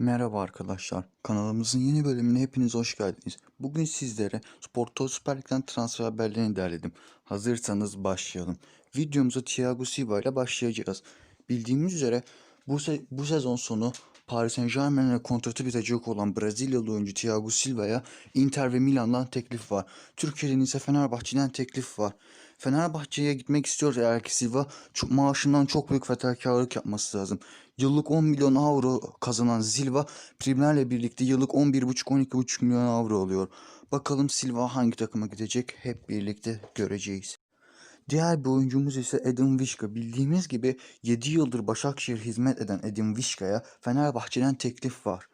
Merhaba arkadaşlar. Kanalımızın yeni bölümüne hepiniz hoş geldiniz. Bugün sizlere Spor Süper Lig'den transfer haberlerini derledim. Hazırsanız başlayalım. Videomuza Thiago Silva ile başlayacağız. Bildiğimiz üzere bu, se- bu sezon sonu Paris Saint Germain'le kontratı bitecek olan Brezilyalı oyuncu Thiago Silva'ya Inter ve Milan'dan teklif var. Türkiye'den ise Fenerbahçe'den teklif var. Fenerbahçe'ye gitmek istiyorsa eğer ki Silva çok, maaşından çok büyük fedakarlık yapması lazım. Yıllık 10 milyon avro kazanan Silva primlerle birlikte yıllık 11,5-12,5 milyon avro alıyor. Bakalım Silva hangi takıma gidecek hep birlikte göreceğiz. Diğer bir oyuncumuz ise Edin Vişka. Bildiğimiz gibi 7 yıldır Başakşehir hizmet eden Edin Vişka'ya Fenerbahçe'den teklif var.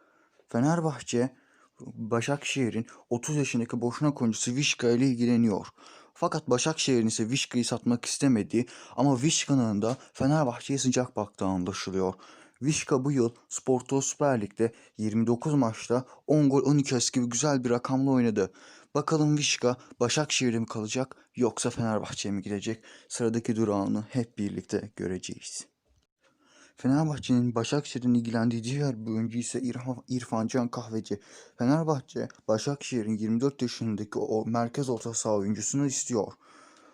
Fenerbahçe Başakşehir'in 30 yaşındaki boşnak oyuncusu Vişka ile ilgileniyor. Fakat Başakşehir'in ise Vişka'yı satmak istemediği ama Vişka'nın da Fenerbahçe'ye sıcak baktığı anlaşılıyor. Vişka bu yıl Sporto Süper Lig'de 29 maçta 10 gol 12 asist gibi güzel bir rakamla oynadı. Bakalım Vişka Başakşehir'e mi kalacak yoksa Fenerbahçe'ye mi gidecek? Sıradaki durağını hep birlikte göreceğiz. Fenerbahçe'nin Başakşehir'in ilgilendiği diğer bir oyuncu ise İrfan, Can Kahveci. Fenerbahçe, Başakşehir'in 24 yaşındaki o merkez orta saha oyuncusunu istiyor.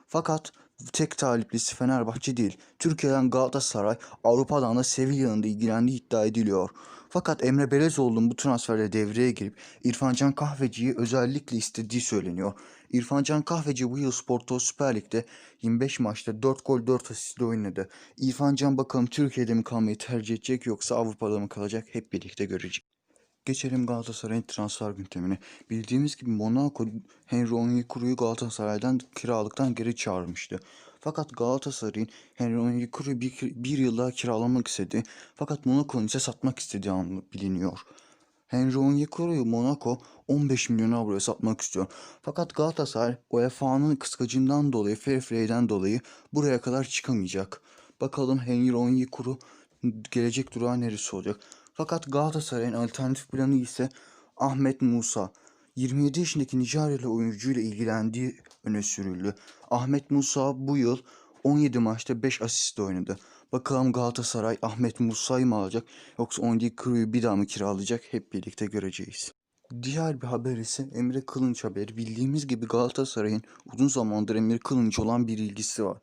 Fakat tek taliplisi Fenerbahçe değil. Türkiye'den Galatasaray, Avrupa'dan da Sevilla'nın da ilgilendiği iddia ediliyor. Fakat Emre Belezoğlu'nun bu transferle devreye girip İrfan Can Kahveci'yi özellikle istediği söyleniyor. İrfan Can Kahveci bu yıl Sporto Süper Lig'de 25 maçta 4 gol 4 asistle oynadı. İrfan Can bakalım Türkiye'de mi kalmayı tercih edecek yoksa Avrupa'da mı kalacak hep birlikte göreceğiz. Geçelim Galatasaray'ın transfer gündemine. Bildiğimiz gibi Monaco Henry Onyekuru'yu Galatasaray'dan kiralıktan geri çağırmıştı. Fakat Galatasaray'ın Henry Onyekuru'yu bir, bir yıl daha kiralamak istedi. Fakat Monaco'nun ise satmak istediği biliniyor. Henry Onyekuru'yu Monaco 15 milyon avroya satmak istiyor. Fakat Galatasaray UEFA'nın kıskacından dolayı, fair play'den dolayı buraya kadar çıkamayacak. Bakalım Henry Onyekuru gelecek durağı neresi olacak? Fakat Galatasaray'ın alternatif planı ise Ahmet Musa. 27 yaşındaki Nijeryalı oyuncuyla ilgilendiği öne sürüldü. Ahmet Musa bu yıl 17 maçta 5 asist oynadı. Bakalım Galatasaray Ahmet Musa'yı mı alacak yoksa Onyekuru'yu bir daha mı kiralayacak hep birlikte göreceğiz. Diğer bir haber ise Emre Kılınç haberi. Bildiğimiz gibi Galatasaray'ın uzun zamandır Emre Kılınç olan bir ilgisi var.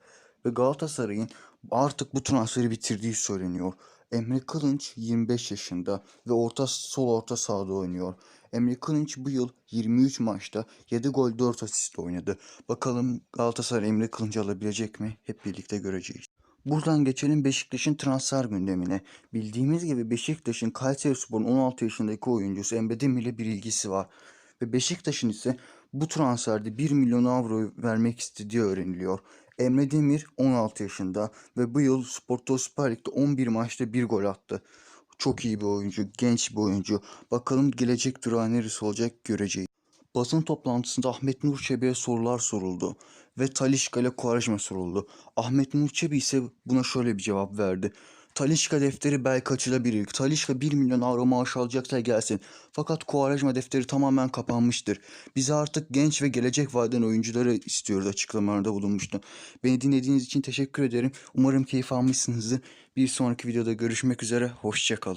Ve Galatasaray'ın artık bu transferi bitirdiği söyleniyor. Emre Kılınç 25 yaşında ve orta sol orta sahada oynuyor. Emre Kılınç bu yıl 23 maçta 7 gol 4 asist oynadı. Bakalım Galatasaray Emre Kılınç'ı alabilecek mi? Hep birlikte göreceğiz. Buradan geçelim Beşiktaş'ın transfer gündemine. Bildiğimiz gibi Beşiktaş'ın Kayserispor'un 16 yaşındaki oyuncusu Emre Demir ile bir ilgisi var. Ve Beşiktaş'ın ise bu transferde 1 milyon avro vermek istediği öğreniliyor. Emre Demir 16 yaşında ve bu yıl Sporto Süper Lig'de 11 maçta 1 gol attı. Çok iyi bir oyuncu, genç bir oyuncu. Bakalım gelecek durağı neresi olacak göreceğiz. Basın toplantısında Ahmet Nur sorular soruldu ve Talişka ile Quaresma soruldu. Ahmet Nur Çebi ise buna şöyle bir cevap verdi. Talişka defteri belki açılabilir. Talişka 1 milyon avro maaş alacaksa gelsin. Fakat Quaresma defteri tamamen kapanmıştır. Bize artık genç ve gelecek vadeden oyuncuları istiyoruz açıklamalarda bulunmuştu. Beni dinlediğiniz için teşekkür ederim. Umarım keyif almışsınızdır. Bir sonraki videoda görüşmek üzere. Hoşçakalın.